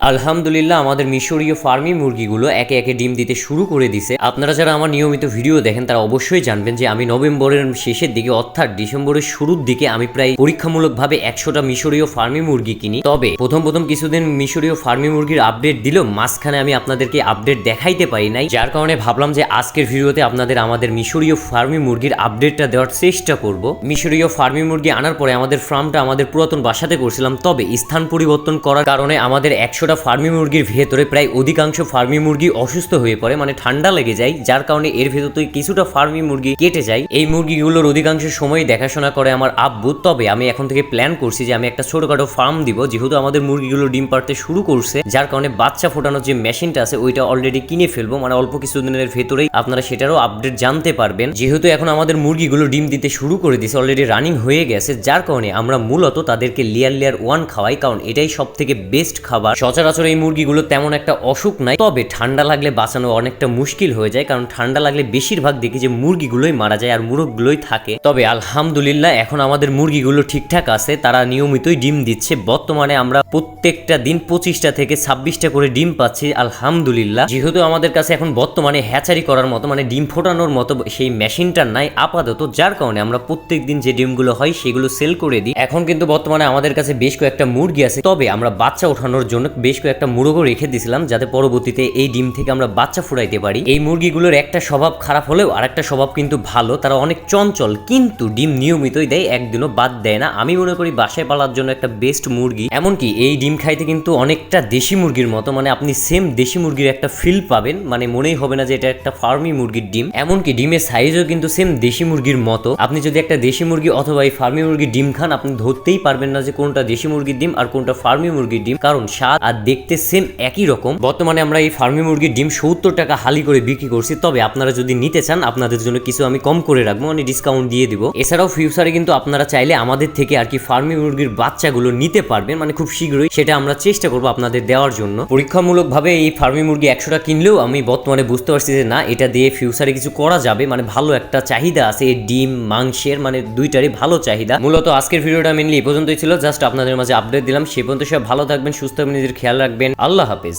আলহামদুলিল্লাহ, আমাদের মিশরীয় ফার্মি মুরগিগুলো একে একে ডিম দিতে শুরু করে দিছে। আপনারা যারা আমার নিয়মিত ভিডিও দেখেন, তারা অবশ্যই জানবেন যে আমি নভেম্বরের শেষের দিকে, অর্থাৎ ডিসেম্বরের শুরুর দিকে, আমি প্রায় পরীক্ষামূলকভাবে একশোটা মিশরীয় ফার্মি মুরগি কিনি। তবে প্রথম প্রথম কিছুদিন মিশরীয় ফার্মি মুরগির আপডেট দিলেও মাঝখানে আমি আপনাদেরকে আপডেট দেখাইতে পারি নাই। যার কারণে ভাবলাম যে আজকের ভিডিওতে আপনাদের আমাদের মিশরীয় ফার্মি মুরগির আপডেটটা দেওয়ার চেষ্টা করব। মিশরীয় ফার্মি মুরগি আনার পরে আমাদের ফার্মটা আমাদের পুরাতন বাসাতে করছিলাম, তবে স্থান পরিবর্তন করার কারণে আমাদের একশোটা ফার্মি মুরগির ভেতরে, প্রায় অধিকাংশ ফার্মি মুরগি অসুস্থ হয়ে পড়ে মানে ঠান্ডা লেগে যায়, যার কারণে এর ভেতর থেকে কিছুটা ফার্মি মুরগি কেটে যায়। এই মুরগিগুলোর অধিকাংশ সময় দেখাশোনা করে আমার আব্বু, তবে আমি এখন থেকে প্ল্যান করছি যে আমি একটা ছোটখাটো ফার্ম দিব, যেহেতু আমাদের মুরগিগুলো ডিম পাড়তে শুরু করছে, যার কারণে বাচ্চা ফোটানোর যে মেশিনটা আছে, ওইটা অলরেডি কিনে ফেলব মানে অল্প কিছুদিনের ভেতরেই আপনারা সেটারও আপডেট জানতে পারবেন। যেহেতু এখন আমাদের মুরগিগুলো ডিম দিতে শুরু করে দিয়েছে অলরেডি রানিং হয়ে গেছে, যার কারণে আমরা মূলত তাদেরকে লেয়ার লেয়ার ওয়ান খাওয়াই, কারণ এটাই সব থেকে বেস্ট খাবার। সচরাচর এই মুরগিগুলো তেমন একটা অসুখ নাই, তবে ঠান্ডা লাগলে বাঁচানো অনেকটা মুশকিল হয়ে যায়, কারণ ঠান্ডা লাগলে বেশিরভাগ দেখি যে মুরগিগুলোই মারা যায় আর মুরগগুলোই থাকে। তবে আলহামদুলিল্লাহ, এখন আমাদের মুরগিগুলো ঠিকঠাক আছে, তারা নিয়মিতই ডিম দিচ্ছে। বর্তমানে আমরা প্রত্যেকটা দিন পঁচিশটা থেকে ছাব্বিশটা করে ডিম পাচ্ছি, আলহামদুলিল্লাহ। যেহেতু আমাদের কাছে এখন বর্তমানে হ্যাচারি করার মতো মানে ডিম ফোটানোর মতো সেই মেশিনটা নাই আপাতত, যার কারণে আমরা প্রত্যেক দিন যে ডিমগুলো হয়, সেগুলো সেল করে দিই। এখন কিন্তু বর্তমানে আমাদের কাছে বেশ কয়েকটা মুরগি আছে, তবে আমরা বাচ্চা ওঠানোর জন্য বেশ কয়েকটা মুরগও রেখে দিয়েছিলাম, যাতে পরবর্তীতে এই ডিম থেকে আমরা বাচ্চা ফুটাইতে পারি। এই মুরগিগুলোর একটা স্বভাব খারাপ হলেও আরেকটা স্বভাব কিন্তু ভালো, তারা অনেক চঞ্চল, কিন্তু ডিম নিয়মিতই দেয়, একদিনও বাদ দেয় না। আমি মনে করি বাসায় পালার জন্য একটা বেস্ট মুরগি, এমনকি এই ডিম খাইতে কিন্তু অনেকটা দেশি মুরগির মতো মানে আপনি সেম দেশি মুরগির একটা ফিল পাবেন মানে মনেই হবে না যে এটা একটা ফার্মি মুরগির ডিম। এমনকি ডিমের সাইজও কিন্তু সেম দেশি মুরগির মতো। আপনি যদি একটা দেশি মুরগি অথবা এই ফার্মি মুরগির ডিম খান, আপনি ধরতেই পারবেন না যে কোনটা দেশি মুরগির ডিম আর কোনটা ফার্মি মুরগির ডিম। কারণ স্বাদ আর দেখতে সেম একই রকম। বর্তমানে আমরা এই ফার্মি মুরগির ডিম সত্তর টাকা হালি করে বিক্রি করছি। তবে আপনারা যদি নিতে চান, আপনাদের জন্য কিছু আমি কম করে রাখব মানে ডিসকাউন্ট দিয়ে দিব। এছাড়াও ফিউচারে কিন্তু আপনারা চাইলে আমাদের থেকে আর কি ফার্মি মুরগির বাচ্চাগুলো নিতে পারবেন মানে খুব শীঘ্রই। সেটা আমরা চেষ্টা করব আপনাদের দেওয়ার জন্য। পরীক্ষামূলকভাবে এই ফার্মি মুরগি একশোটা কিনলেও আমি বর্তমানে বুঝতে পারছি যে না, এটা দিয়ে ফিউচারে কিছু করা যাবে। মানে ভালো একটা চাহিদা আছে, এই ডিম, মাংসের মানে দুইটারই ভালো চাহিদা। মূলত আজকের ভিডিওটা মেনলি এই পর্যন্তই ছিল। জাস্ট আপনাদের মাঝে আপডেট দিলাম। সে পর্যন্ত সব ভালো থাকবেন, সুস্থ থাকবেন, নিজের খেয়াল রাখবেন। আল্লাহ হাফেজ।